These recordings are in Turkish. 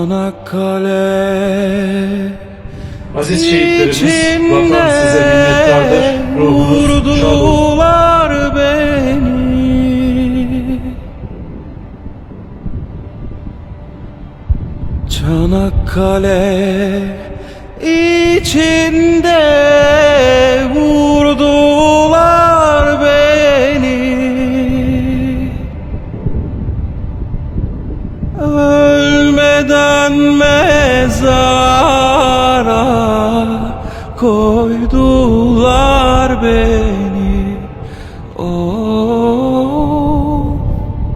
Çanakkale Aziz şehitlerimiz vatan size minnettardır. Ruhunuz şad olsun. beni Çanakkale içinde vurdular beni Ölmeden mezara koydular beni? O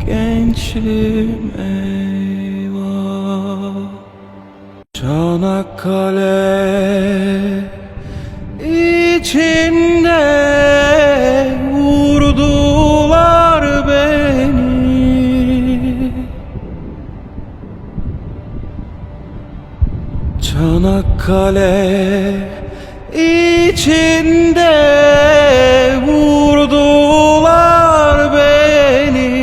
gençliğim eyvah. Çanakkale içinde Çanakkale içinde vurdular beni.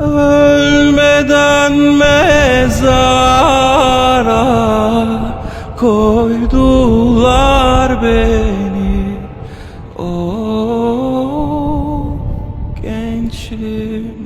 Ölmeden mezara koydular beni. O gençliğim